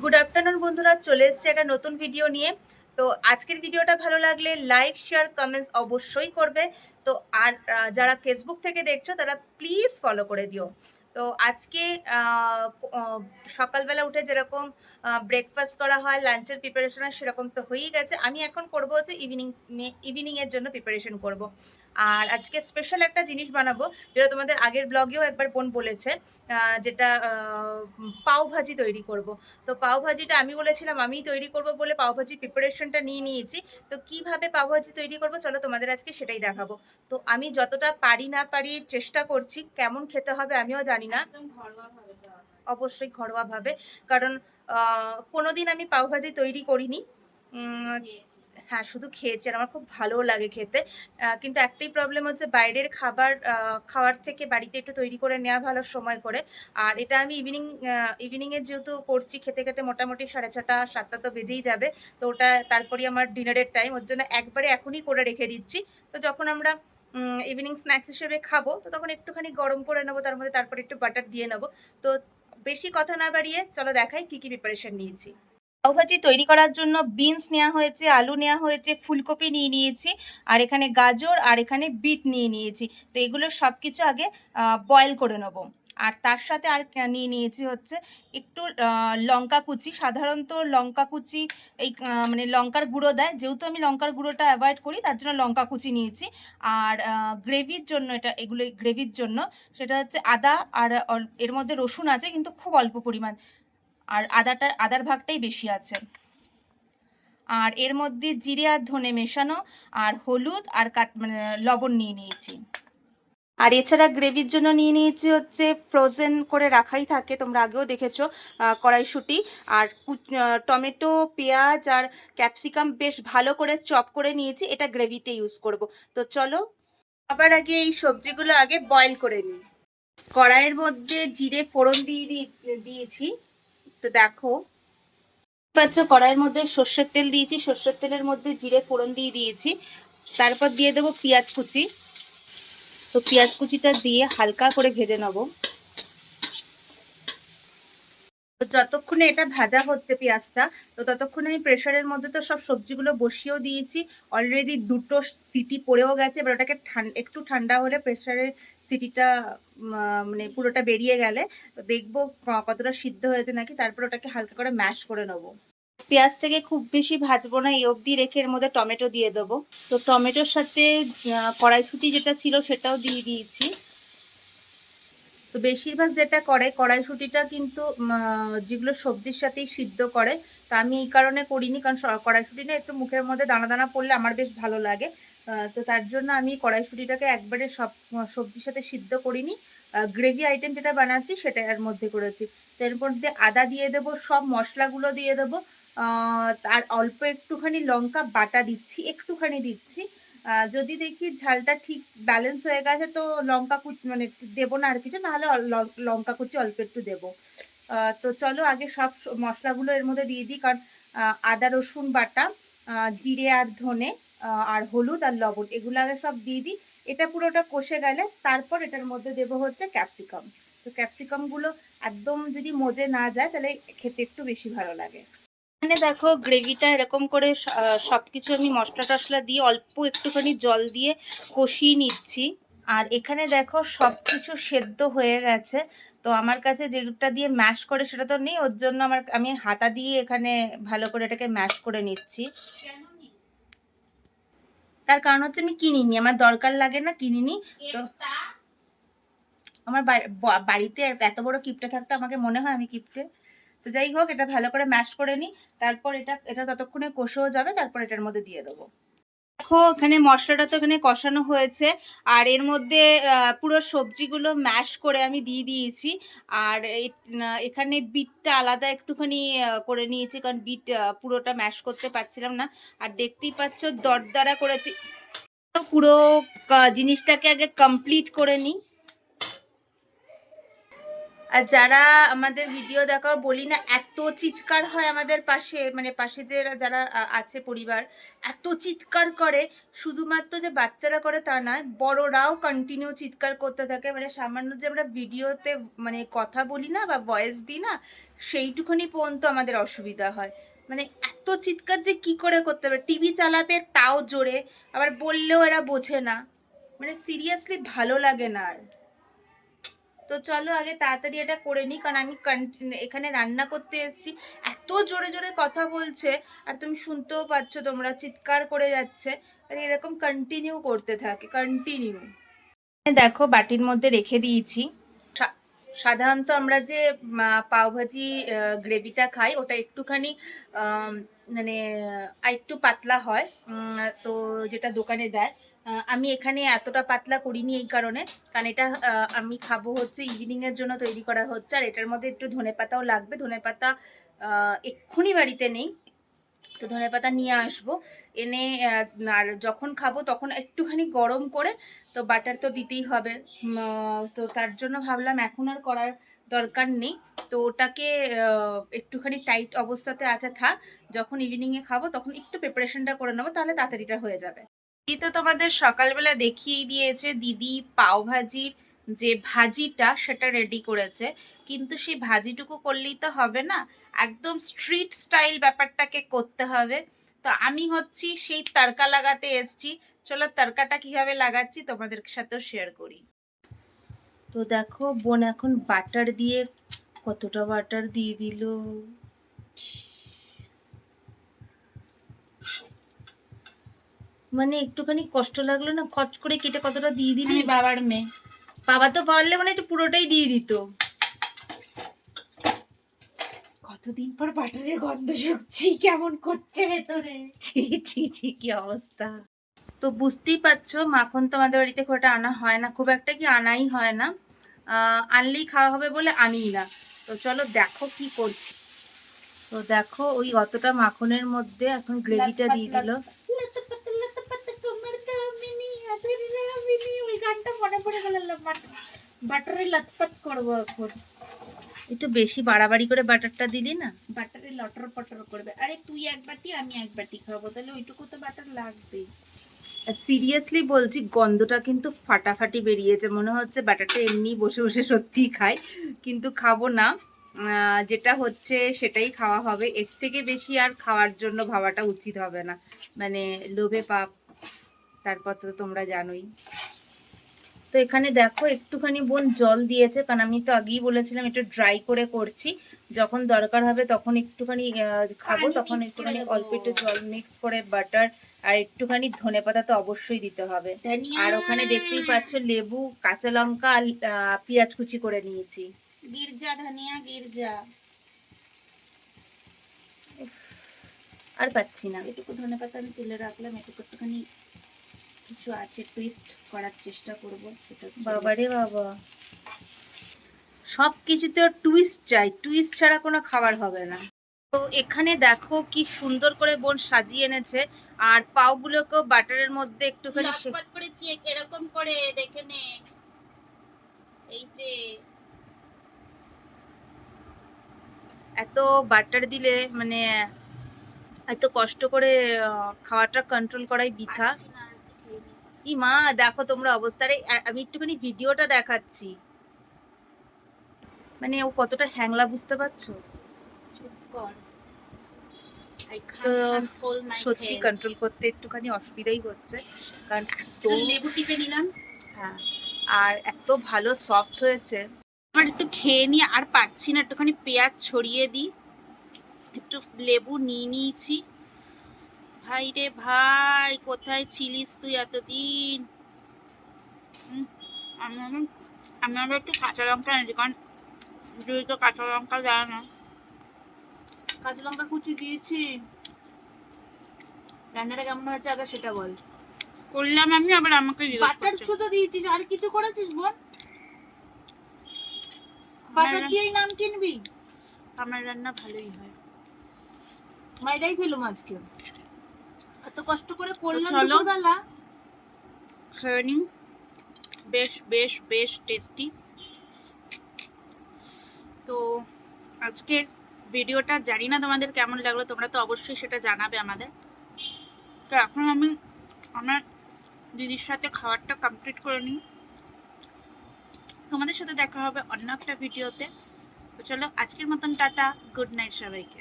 Good afternoon বন্ধুরা। চলে এসছে একটা নতুন ভিডিও নিয়ে। তো আজকের ভিডিওটা ভালো লাগলে লাইক শেয়ার কমেন্টস অবশ্যই করবে। তো আর যারা ফেসবুক থেকে দেখছ, তারা প্লিজ ফলো করে দিও। তো আজকে সকালবেলা উঠে যেরকম ব্রেকফাস্ট করা হয় লাঞ্চের প্রিপারেশন হয় সেরকম তো হয়েই গেছে। আমি এখন করব হচ্ছে ইভিনিং ইভিনিং এর জন্য প্রিপারেশন করব। আর আজকে স্পেশাল একটা জিনিস বানাবো যেটা তোমাদের আগের ব্লগেও একবার বোন বলেছে যেটা আহ, পাও ভাজি তৈরি করব। তো পাও ভাজিটা আমি বলেছিলাম আমিই তৈরি করব বলে পাও ভাজির প্রিপারেশনটা নিয়ে নিয়েছি। তো কীভাবে পাও ভাজি তৈরি করব চলো তোমাদের আজকে সেটাই দেখাবো। তো আমি যতটা পারি না পারি চেষ্টা করছি কেমন খেতে হবে আমিও জানি না। অবশ্যই ঘরোয়া ভাবে কারণ কোনোদিন আমি পাওভাজি তৈরি করিনি। হ্যাঁ শুধু খেয়েছি আর আমার খুব ভালো লাগে খেতে। কিন্তু একটাই প্রবলেম হচ্ছে বাইরের খাবার খাওয়ার থেকে বাড়িতে একটু তৈরি করে নেওয়া ভালো সময় করে। আর এটা আমি ইভিনিং ইভিনিং এর যেহেতু করছি খেতে খেতে মোটামুটি সাড়ে ছটা সাতটা তো বেজেই যাবে। তো ওটা তারপরে আমার ডিনারের টাইম ওর জন্য একবারে এখনই করে রেখে দিচ্ছি। তো যখন আমরা ইভিনিং স্ন্যাক্স হিসেবে খাব তো তখন একটুখানি গরম করে নেব তার মধ্যে তারপরে একটু বাটার দিয়ে নেব। তো বেশি কথা না বাড়িয়ে চলো দেখাই কি কি প্রিপারেশন নিয়েছি। পাওভাজি তৈরি করার জন্য বিনস নেওয়া হয়েছে, আলু নেওয়া হয়েছে, ফুলকপি নিয়ে নিয়েছি, আর এখানে গাজর, আর এখানে বিট নিয়ে নিয়েছি। তো এগুলো সব কিছু আগে বয়েল করে নেব। আর তার সাথে আর নিয়ে নিয়েছি হচ্ছে একটু লঙ্কা কুচি। সাধারণত লঙ্কা কুচি এই মানে লঙ্কার গুঁড়ো দেয়। যেহেতু আমি লঙ্কার গুঁড়োটা অ্যাভয়েড করি, তার জন্য লঙ্কা কুচি নিয়েছি। আর গ্রেভির জন্য এটা, এগুলো গ্রেভির জন্য সেটা হচ্ছে আদা আর এর মধ্যে রসুন আছে, কিন্তু খুব অল্প পরিমাণ। আর আদাটা, আদার ভাগটাই বেশি আছে। আর এর মধ্যে জিরে আর ধনে মেশানো, আর হলুদ আর মানে লবণ নিয়ে নিয়েছি। আর এছাড়া গ্রেভির জন্য নিয়ে নিয়েছি হচ্ছে ফ্রোজেন করে রাখাই থাকে, তোমরা আগেও দেখেছ কড়াইশুঁটি আর টমেটো, পেঁয়াজ আর ক্যাপসিকাম বেশ ভালো করে চপ করে নিয়েছি, এটা গ্রেভিতে ইউজ করব। তো চলো, আবার আগে এই সবজিগুলো আগে বয়েল করে নিই। কড়াইয়ের মধ্যে জিরে ফোড়ন দিয়ে দিয়েছি, তো দেখো। পাচ্ছ, কড়াইয়ের মধ্যে সর্ষের তেল দিয়েছি, সর্ষের তেলের মধ্যে জিরে ফোড়ন দিয়ে দিয়েছি, তারপর দিয়ে দেবো পেঁয়াজ কুচি। তো পেঁয়াজ কুচিটা দিয়ে হালকা করে ভেজে নেব। যতক্ষণে এটা ভাজা হচ্ছে পেঁয়াজটা, তো ততক্ষণে আমি প্রেশারের মধ্যে তো সব সবজিগুলো বসিয়েও দিয়েছি। অলরেডি দুটো সিটি পড়েও গেছে, এবার ওটাকে একটু ঠান্ডা হলে প্রেশারের সিটিটা মানে পুরোটা বেরিয়ে গেলে দেখব কতটা সিদ্ধ হয়েছে নাকি, তারপর ওটাকে হালকা করে ম্যাশ করে নেব। পেঁয়াজটাকে খুব বেশি ভাজবো না, এই অবধি রেখে এর মধ্যে টমেটো দিয়ে দেবো। তো টমেটোর সাথে কড়াইশুঁটি যেটা ছিল সেটাও দিয়ে দিয়েছি। তো বেশিরভাগ যেটা করে, কড়াইশুঁটিটা কিন্তু যেগুলো সবজির সাথেই সিদ্ধ করে, তা আমি এই কারণে করিনি, কারণ স- কড়াইশুঁটি না, একটু মুখের মধ্যে দানা দানা পড়লে আমার বেশ ভালো লাগে। তো তার জন্য আমি কড়াইশুঁটিটাকে একবারে সব সবজির সাথে সিদ্ধ করিনি। গ্রেভি আইটেম যেটা বানাচ্ছি সেটা এর মধ্যে করেছি। তো এর মধ্যে আদা দিয়ে দেবো, সব মশলাগুলো দিয়ে দেবো। আর অল্প একটুখানি লঙ্কা বাটা দিচ্ছি, একটুখানি দিচ্ছি। যদি দেখি ঝালটা ঠিক ব্যালেন্স হয়ে গেছে তো লঙ্কা কুচি মানে দেবো না আর কিছু, নাহলে লঙ্কা কুচি অল্প একটু দেবো। তো চলো আগে সব মশলাগুলো এর মধ্যে দিয়ে দিই, কারণ আদা, রসুন বাটা জিরে আর ধনে আর হলুদ আর লবণ, এগুলো আগে সব দিয়ে দিই। এটা পুরোটা কষে গেলে তারপর এটার মধ্যে দেবো হচ্ছে ক্যাপসিকাম তো ক্যাপসিকামগুলো একদম যদি মজে না যায় তাহলে খেতে একটু বেশি ভালো লাগে। এখানে দেখো গ্রেভিটা এরকম করে স- আহ, সবকিছু আমি মশলা টশলা দিয়ে অল্প একটুখানি জল দিয়ে কষিয়ে নিচ্ছি। আর এখানে দেখো সবকিছু সেদ্ধ হয়ে গেছে। তো আমার কাছে যেটা দিয়ে ম্যাশ করে সেটা তো নেই ওর জন্য আমার আমি হাতা দিয়ে এখানে ভালো করে এটাকে ম্যাশ করে নিচ্ছি। তার কারণ হচ্ছে আমি কিনিনি আমার দরকার লাগে না কিনিনি। তো আমার বাড়িতে এত বড় কিপটে থাকতে আমাকে মনে হয় আমি কিপটে। তো যাই হোক, এটা ভালো করে ম্যাশ করে নিই তারপর এটা এটা ততক্ষণে কষেও যাবে, তারপর এটার মধ্যে দিয়ে দেবো। দেখো, এখানে মশলাটা তো এখানে কষানো হয়েছে। আর এর মধ্যে পুরো সবজিগুলো ম্যাশ করে আমি দিয়ে দিয়েছি। আর এখানে বিটটা আলাদা একটুখানি করে নিয়েছি। কারণ বিট পুরোটা ম্যাশ করতে পারছিলাম না। আর দেখতেই পাচ্ছ, দরদারা করেছি। পুরো জিনিসটাকে আগে কমপ্লিট করে নিই আর যারা আমাদের ভিডিও দেখাও বলি না, এত চিৎকার হয় আমাদের পাশে মানে পাশে যে যারা আছে পরিবার, এত চিৎকার করে, শুধুমাত্র যে বাচ্চারা করে তা নয়, বড়রাও কন্টিনিউ চিৎকার করতে থাকে। মানে সামান্য যে আমরা ভিডিওতে মানে কথা বলি না বা ভয়েস দিই না, সেইটুকুনি পর্যন্ত আমাদের অসুবিধা হয়। মানে এত চিৎকার যে কি করে করতে হবে? টিভি চালাবে তাও জোরে, আবার বললেও এরা বোঝে না। মানে সিরিয়াসলি ভালো লাগে না আর। তো চলো আগে তাড়াতাড়ি এটা করে নিই কারণ আমি এখানে রান্না করতে এসেছি। এত জোরে জোরে কথা বলছে আর তুমি শুনতেও পাচ্ছ তোমরা চিৎকার করে যাচ্ছে। আর এরকম কন্টিনিউ করতে থাকে কন্টিনিউ দেখো বাটির মধ্যে রেখে দিয়েছি। সাধারণত আমরা যে পাওভাজি গ্রেভিটা খাই ওটা একটুখানি মানে আহ, একটু পাতলা হয়। তো যেটা দোকানে দেয় আমি এখানে এতটা পাতলা করিনি এই কারণে। কারণ এটা আমি খাব হচ্ছে ইভিনিংয়ের জন্য তৈরি করা হচ্ছে। আর এটার মধ্যে একটু ধনেপাতাও লাগবে। ধনেপাতা আহ, এক্ষুনি বাড়িতে নেই। তো ধনেপাতা নিয়ে আসব। এনে আর যখন খাব তখন একটুখানি গরম করে তো বাটার তো দিতেই হবে। তো তার জন্য ভাবলাম এখন আর করার দরকার নেই। তো ওটাকে একটুখানি টাইট অবস্থাতে আছে থাক। যখন ইভিনিংয়ে খাব তখন একটু প্রিপারেশনটা করে নেব তাহলে তাড়াতাড়িটা হয়ে যাবে। দিদি তো তোমাদের সকালবেলা দেখিয়ে দিয়েছে দিদি পাও ভাজির যে ভাজিটা, সেটা রেডি করেছে। কিন্তু সেই ভাজিটুকু করলেই তো হবে না। একদম স্ট্রিট স্টাইল ব্যাপারটাকে করতে হবে। তো আমি হচ্ছি সেই তড়কা লাগাতে এসছি। চলো তড়কাটা কীভাবে লাগাচ্ছি তোমাদের সাথেও শেয়ার করি। তো দেখো, বোন এখন বাটার দিয়ে কতটা বাটার দিয়ে দিল? মানে একটুখানি কষ্ট লাগল না খচ করে কেটে কতটা দিয়ে দিলি? বাবার মেয়ে। বাবা তো পারলে মানে একটু পুরোটাই দিয়ে দিত। কতদিন পর বাটারের গন্ধ শুকছি কেমন করছে ভেতরে? ছি ছি ছি কি অবস্থা? তো বুঝতেই পারছ মাখন তো আমাদের বাড়িতে খুব একটা আনা হয় না খুব একটা কি আনাই হয় না। আনলেই খাওয়া হবে বলে আনিই না। তো চলো দেখো কি করছি। তো দেখো ওই অতটা মাখনের মধ্যে এখন গ্রেভিটা দিয়ে দিল। গানটা মনে পড়ে গেল বাটারে লতপত করব এখন। একটু বেশি বাড়াবাড়ি করে বাটারটা দিলি না? বাটারে লটর পটর করবে। আরে তুই এক বাটি আমি এক বাটি খাব তাহলে ওইটুকু তো বাটার লাগবেই। সিরিয়াসলি বলছি গন্ধটা কিন্তু ফাটাফাটি বেরিয়েছে। মনে হচ্ছে ব্যাটারটা এমনি বসে বসে সত্যিই খাই কিন্তু খাব না। যেটা হচ্ছে সেটাই খাওয়া হবে। এর থেকে বেশি আর খাওয়ার জন্য ভাবাটা উচিত হবে না। মানে লোভে পাপ তারপর তো তোমরা জানোই। তো এখানে দেখো একটুখানি বোন জল দিয়েছে কারণ আমি তো আগেই বলেছিলাম একটু ড্রাই করে করছি। যখন দরকার হবে তখন একটুখানি খাব তখন একটুখানি অল্প একটু জল মিক্স করে বাটার আর একটুখানি ধনেপাতা তো অবশ্যই দিতে হবে। আর ওখানে দেখতেই পাচ্ছ লেবু কাঁচা লঙ্কা আর পেঁয়াজ কুচি করে নিয়েছি। গির্জা ধনিয়া গির্জা। আর পাচ্ছি না। এটুকু ধনে পাতা আমি তুলে রাখলাম এটুকু একটুখানি কিছু আছে টুইস্ট করার চেষ্টা করব সেটা বাবারে বাবা। সব কিছুতে টুইস্ট চাই টুইস্ট ছাড়া কোনো খাবার হবে না। তো এখানে দেখো কি সুন্দর করে বোন সাজিয়ে এনেছে আর পাওগুলোকেও বাটারের মধ্যে একটুখানি সে- করে চেক এরকম করে দেখে নে। এই যে। এত বাটার দিলে মানে এত কষ্ট করে খাওয়াটা কন্ট্রোল করাই বৃথা পারছি না, আর একটু খেয়ে নি। ই মা দেখো তোমরা অবস্থারে আমি একটুখানি ভিডিওটা দেখাচ্ছি। মানে ও কতটা হ্যাংলা বুঝতে পারছ? সত্যি কন্ট্রোল করতে একটুখানি অসুবিধাই হচ্ছে। কারণ এত লেবু টিপে নিলাম। হ্যাঁ আর এত ভালো সফট হয়েছে। আমার একটু খেয়ে নিয়ে আর পারছি না। একটুখানি পেঁয়াজ ছড়িয়ে দিই। একটু লেবু নিয়ে নিয়েছি। ভাই রে ভাই কোথায় ছিলিস তুই এতদিন? আমি আমি আবার একটু কাঁচা লঙ্কা এনেছি কারণ তুই তো কাঁচা লঙ্কা যায় না। কাঁচা লঙ্কা কুচি দিয়েছি। রান্নাটা কেমন হয়েছে আগে সেটা বল। করলাম আমি আবার আমাকে বাটার। শুধু দিয়েছিস আর কিছু করেছিস বোন আমার বাটার দিয়েই নাম কিনবি? আমার রান্না ভালোই হয়। মাইরাই ফেলুম আজকে। এত কষ্ট করে করলাম। দুপুরবেলা। খেয়ে বেশ বেশ বেশ টেস্টি তো আজকের ভিডিওটা জানি না তোমাদের কেমন লাগল তোমরা তো অবশ্যই সেটা জানাবে আমাদের। তো এখন আমি আমার দিদির সাথে খাবারটা কমপ্লিট করে নিই। তোমাদের সাথে দেখা হবে অন্য একটা ভিডিওতে তো চলো আজকের মতন টাটা গুড নাইট সবাইকে।